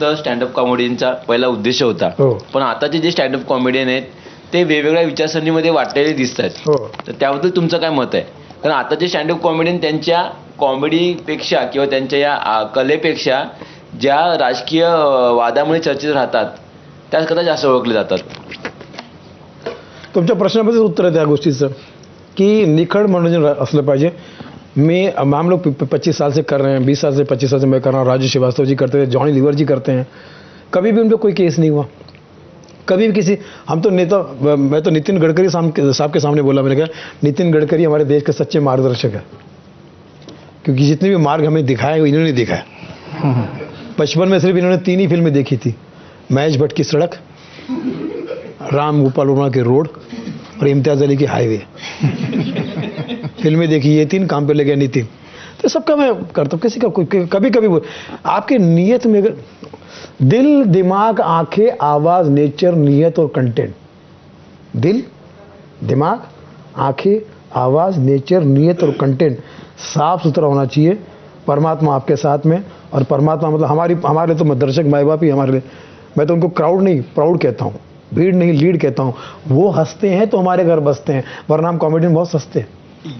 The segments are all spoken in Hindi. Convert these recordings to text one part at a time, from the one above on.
तर स्टँडअप कॉमेडीचा पहिला उद्देश होता. हो. पण आताचे जे स्टँडअप कॉमेडियन आहेत ते वेगवेगळ्या विचारसरणीमध्ये वाटलेले दिसत आहेत हो. तर त्याबद्दल तुमचं काय मत आहे? कारण आताचे स्टँडअप कॉमेडियन त्यांच्या कॉमेडीपेक्षा किंवा त्यांच्या या आ, कलेपेक्षा ज्या राजकीय अ, वादामुळे चर्चेत राहतात त्याच कदा जास्त ओळखले जातात. तुमच्या प्रश्नाबद्दल उत्तर आहे त्या गोष्टीचं की निखळ मनोरंजन असलं पाहिजे. मैं हम लोग पच्चीस साल से कर रहे हैं, बीस साल से, पच्चीस साल से मैं कर रहा हूँ राजू श्रीवास्तव जी करते थे जॉनी लीवर जी करते हैं। कभी भी उन पर कोई केस नहीं हुआ। कभी भी किसी, हम तो नेता, मैं तो नितिन गडकरी साहब के सामने बोला, मैंने कहा, नितिन गडकरी हमारे देश के सच्चे मार्गदर्शक है। क्योंकि जितने भी मार्ग हमें दिखाए इन्होंने दिखाया बचपन में सिर्फ़ इन्होंने तीन ही फ़िल्में देखी थी, महेश भट्ट की सड़क, राम गोपाल वर्मा के रोड और इम्तियाज़ अली की हाईवे। फ़िल्में देखी, ये तीन काम पे लगे नितिन तो सबका मैं करता हूँ, किसी का कभी कभी बोल आपके नीयत में अगर दिल, दिमाग, आँखें, आवाज़, नेचर, नियत और कंटेंट दिल, दिमाग, आँखें, आवाज़, नेचर, नियत और कंटेंट साफ़ सुथरा होना चाहिए, परमात्मा आपके साथ में, और परमात्मा मतलब हमारी, हमारे तो दर्शक माए बाप ही हमारे लिए। मैं तो उनको क्राउड नहीं प्राउड कहता हूँ, भीड़ नहीं लीड कहता हूँ। वो हँसते हैं तो हमारे घर बसते हैं, वरना हम कॉमेडियन बहुत सस्ते हैं।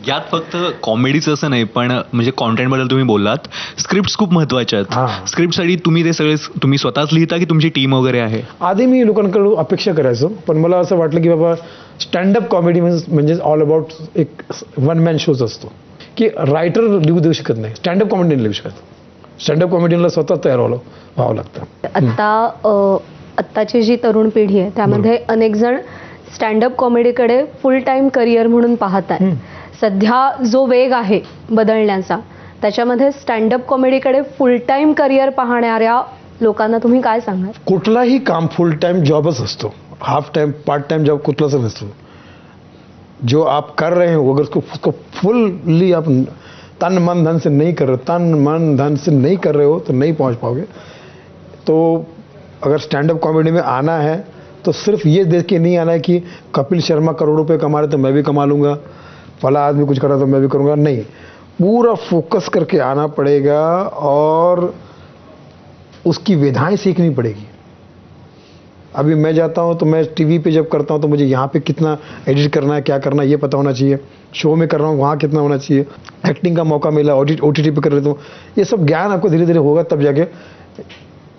यात फक्त कॉमेडीचं असं नाही पण म्हणजे कॉन्टेंटबद्दल तुम्ही बोललात स्क्रिप्ट खूप महत्त्वाच्या हां. आहेत स्क्रिप्टसाठी तुम्ही ते सगळे तुम्ही स्वतःच लिहिता की तुमची टीम वगैरे आहे? आधी मी लोकांकडून अपेक्षा करायचो पण मला असं वाटलं की बाबा स्टँडअप कॉमेडी म्हणजे ऑल अबाउट एक वन मॅन शोज असतो. की रायटर लिहू देऊ शकत नाही स्टँडअप कॉमेडी लिहू शकत स्टँडअप कॉमेडियनला स्वतः तयार व्हावं व्हावं लागतं. आत्ता अ, आत्ताची जी तरुण पिढी आहे त्यामध्ये अनेक जण स्टँडअप कॉमेडीकडे फुल टाइम करिअर म्हणून पाहत आहे सध्या जो वेग आहे बदलण्याचा, त्याच्यामध्ये स्टँडअप कॉमेडीकडे फुल टाइम करिअर पाहणाऱ्या लोकांना तुम्ही काय सांगाल कुठलाही काम फुल टाइम जॉबच असतो. Half time part time job कुठलाच नसतो जो आप कर रहे हो, अगर उसको उसको फुल्ली आप तन मन धन से नहीं कर रहे तन मन धन से नहीं कर रहे हो तो नहीं पहुँच पाओगे। तो अगर स्टैंड अप कॉमेडी में आना है तो सिर्फ़ ये देख के नहीं आना है कि कपिल शर्मा करोड़ों रुपए कमा रहे तो मैं भी कमा लूँगा। फला आदमी कुछ कर रहा तो मैं भी करूँगा। नहीं, पूरा फोकस करके आना पड़ेगा और उसकी विधाएँ सीखनी पड़ेगी। अभी मैं जाता हूँ तो मैं टीवी पे जब करता हूँ तो मुझे यहाँ पे कितना एडिट करना है, क्या करना है, ये पता होना चाहिए। शो में कर रहा हूँ, वहाँ कितना होना चाहिए। एक्टिंग का मौका मिला ओ टी पे कर लेता हूँ। ये सब ज्ञान आपको धीरे धीरे होगा तब जाके।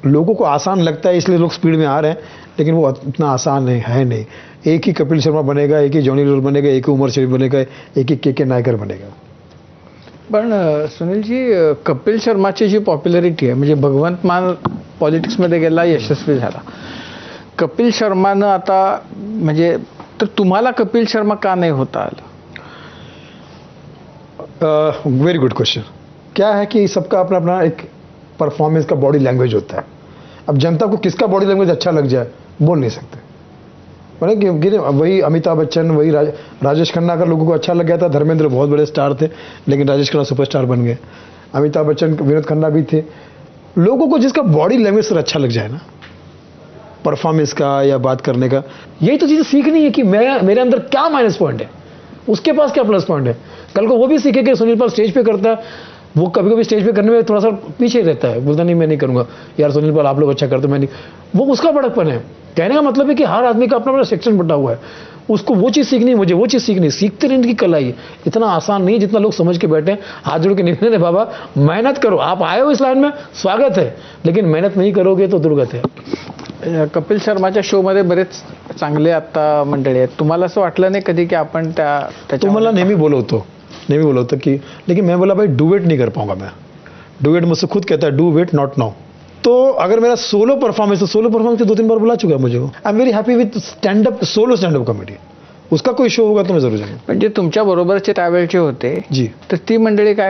लोगों को आसान लगता है इसलिए लोग स्पीड में आ रहे हैं लेकिन वो इतना आसान नहीं है नहीं। एक ही कपिल शर्मा बनेगा एक ही जॉनी लीवर बनेगा एक ही उमर शरीफ बनेगा एक ही के के नायकर बनेगा। पण सुनीलजी अ, कपिल शर्माची जी पॉप्युलरिटी आहे. म्हणजे भगवंत मान पॉलिटिक्समध्ये गेला यशस्वी झाला. कपिल शर्मानं आता म्हणजे तर तुम्हाला कपिल शर्मा का नाही होता आलं? वेरी गुड क्वेश्चन क्या है कि सबका अपना अपना एक परफॉर्मेंस का बॉडी लैंग्वेज होता है। अब जनता को किसका बॉडी लैंग्वेज अच्छा लग जाए बोल नहीं सकते। मैंने कि, कि वही अमिताभ बच्चन वही राज, राजेश खन्ना अगर लोगों को अच्छा लग गया था धर्मेंद्र बहुत बड़े स्टार थे लेकिन राजेश खन्ना सुपरस्टार बन गए। अमिताभ बच्चन विनोद खन्ना भी थे। लोगों को जिसका बॉडी लैंग्वेज सर अच्छा लग जाए ना परफॉर्मेंस का या बात करने का यही तो चीज़ें सीखनी है कि मैं मेरे अंदर क्या माइनस पॉइंट है। उसके पास क्या प्लस पॉइंट है? कल को वो भी सीखे कि सुनील पाल स्टेज पे करता। है वो कभी कभी स्टेज पे करने में थोड़ा सा पीछे रहता है। बोलता नहीं मैं नहीं करूँगा। यार सुनील पाल आप लोग अच्छा करते मैं नहीं। वो उसका बड़कपन है। कहने का मतलब है कि हर आदमी का अपना अपना सेक्शन बटा हुआ है। उसको वो चीज़ सीखनी मुझे वो चीज़ सीखनी सीखते रहने की कला ही इतना आसान नहीं है जितना लोग समझ के बैठे हैं। हाथ जोड़ के निकले बाबा मेहनत करो। आप आए हो इस लाइन में स्वागत है। लेकिन मेहनत नहीं करोगे तो दुर्गत है। कपिल शर्माच्या शोमध्ये बरेच चांगले आता मंडळी आहेत. तुम्हाला असं वाटलं नाही कधी की आपण त्या तो त्याच्या मला नेहमी भी बोला था कि लेकिन मैं बोला भाई डू वेट नहीं कर पाऊँगा मैं। डू वेट मुझसे खुद कहता है डू वेट नॉट नाउ तो अगर मेरा सोलो परफॉर्मेंस तो सोलो परफॉर्मेंस दो तीन बार बुला चुका है मुझे I am very happy with stand up solo stand up comedy उसका कोई शो होगा तो मैं ज़रूर जाऊँगा। म्हणजे तुमच्या बरोबरचे त्यावेळचे होते। जी। तर ती मंडळी काय